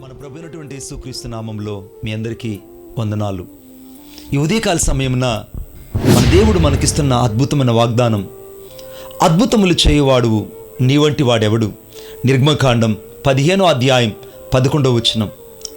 మన ప్రభునటువంటి సుక్రీస్తు నామంలో మీ అందరికీ వందనాలు. ఈ ఉదయకాల సమయమున మన దేవుడు మనకిస్తున్న అద్భుతమైన వాగ్దానం అద్భుతములు చేయవాడు నీ వంటి వాడెవడు? నిర్మకాండం పదిహేనో అధ్యాయం పదకొండవ వచ్చినం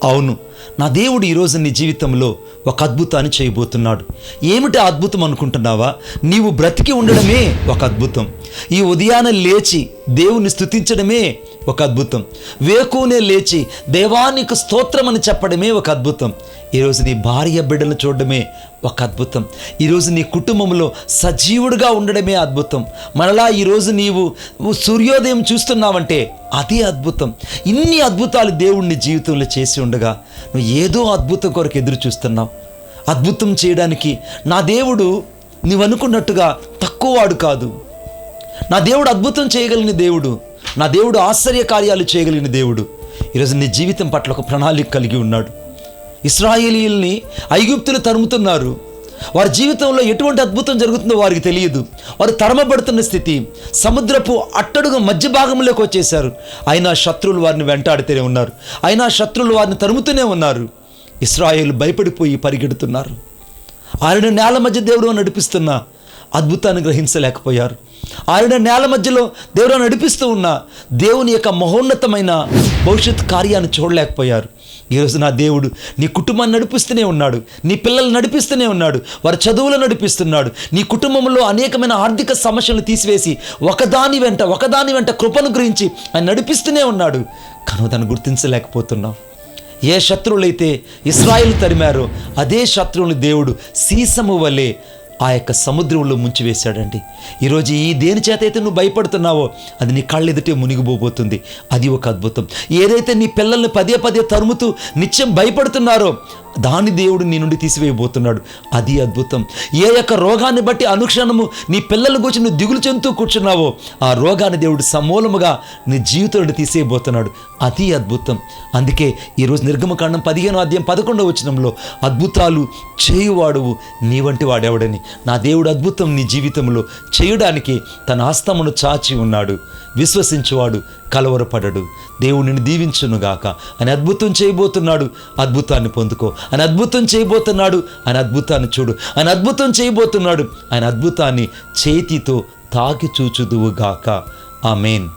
అవును నా దేవుడు ఈరోజు నీ జీవితంలో ఒక అద్భుతాన్ని చేయబోతున్నాడు. ఏమిటి అద్భుతం అనుకుంటున్నావా? నీవు బ్రతికి ఉండడమే ఒక అద్భుతం. ఈ ఉదయాన లేచి దేవుని స్థుతించడమే ఒక అద్భుతం. వేకునే లేచి దేవానికి స్తోత్రం అని చెప్పడమే ఒక అద్భుతం. ఈరోజు నీ భార్య బిడ్డలు చూడడమే ఒక అద్భుతం. ఈరోజు నీ కుటుంబంలో సజీవుడిగా ఉండడమే అద్భుతం. మరలా ఈరోజు నీవు సూర్యోదయం చూస్తున్నావంటే అదే అద్భుతం. ఇన్ని అద్భుతాలు దేవుణ్ణి జీవితంలో చేసి ఉండగా నువ్వు ఏదో అద్భుతం కొరకు ఎదురు చూస్తున్నావు. అద్భుతం చేయడానికి నా దేవుడు నువ్వు అనుకున్నట్టుగా తక్కువవాడు కాదు. నా దేవుడు అద్భుతం చేయగలిగిన దేవుడు. నా దేవుడు ఆశ్చర్య కార్యాలు చేయగలిగిన దేవుడు. ఈరోజు నీ జీవితం పట్ల ఒక ప్రణాళిక కలిగి ఉన్నాడు. ఇస్రాయేలీల్ని ఐగుప్తులు తరుముతున్నారు. వారి జీవితంలో ఎటువంటి అద్భుతం జరుగుతుందో వారికి తెలియదు. వారు తరమబడుతున్న స్థితి సముద్రపు అట్టడుగు మధ్య భాగంలోకి వచ్చేశారు. అయినా శత్రువులు వారిని వెంటాడుతూనే ఉన్నారు. అయినా శత్రువులు వారిని తరుముతూనే ఉన్నారు. ఇస్రాయేల్ భయపడిపోయి పరిగెడుతున్నారు. ఆయన నేల మధ్య దేవుడు నడిపిస్తున్నా అద్భుతాన్ని గ్రహించలేకపోయారు. ఆయన నేల మధ్యలో దేవుడు నడిపిస్తూ ఉన్న దేవుని యొక్క మహోన్నతమైన భవిష్యత్ కార్యాన్ని చూడలేకపోయారు. ఈరోజు నా దేవుడు నీ కుటుంబాన్ని నడిపిస్తూనే ఉన్నాడు. నీ పిల్లలు నడిపిస్తూనే ఉన్నాడు. వారి చదువులు నడిపిస్తున్నాడు. నీ కుటుంబంలో అనేకమైన ఆర్థిక సమస్యలు తీసివేసి ఒకదాని వెంట ఒకదాని వెంట కృపను గురించి ఆయన నడిపిస్తూనే ఉన్నాడు. కానీ దాన్ని గుర్తించలేకపోతున్నావు. ఏ శత్రువులైతే ఇస్రాయిల్ తరిమారో అదే శత్రువుని దేవుడు సీసము వలె ఆ యొక్క సముద్రంలో ముంచివేశాడండి. ఈరోజు ఈ దేని చేత అయితే నువ్వు భయపడుతున్నావో అది నీ కళ్ళెదుటే మునిగిపోబోతుంది. అది ఒక అద్భుతం. ఏదైతే నీ పిల్లల్ని పదే పదే తరుముతూ నిత్యం భయపడుతున్నారో దాని దేవుడు నీ నుండి తీసివేయబోతున్నాడు. అది అద్భుతం. ఏ యొక్క రోగాన్ని బట్టి అనుక్షణము నీ పిల్లల గురించి నువ్వు దిగులు చెందుతూ కూర్చున్నావో ఆ రోగాన్ని దేవుడు సమూలముగా నీ జీవితం నుండి తీసేయబోతున్నాడు అది అద్భుతం. అందుకే ఈరోజు నిర్గమకాండం పదిహేను అధ్యాయం పదకొండవ వచనంలో అద్భుతాలు చేయువాడువు నీ వంటి వాడెవడని. నా దేవుడు అద్భుతం నీ జీవితంలో చేయడానికి తన ఆస్తమును చాచి ఉన్నాడు. విశ్వసించువాడు కలవరపడడు. దేవుడిని దీవించునుగాక. అని అద్భుతం చేయబోతున్నాడు. అద్భుతాన్ని పొందుకో. ఆయన అద్భుతం చేయబోతున్నాడు. ఆయన అద్భుతాన్ని చూడు. ఆయన అద్భుతం చేయబోతున్నాడు. ఆయన అద్భుతాన్ని చేతితో తాకి చూచుదువుగాక ఆమెన్.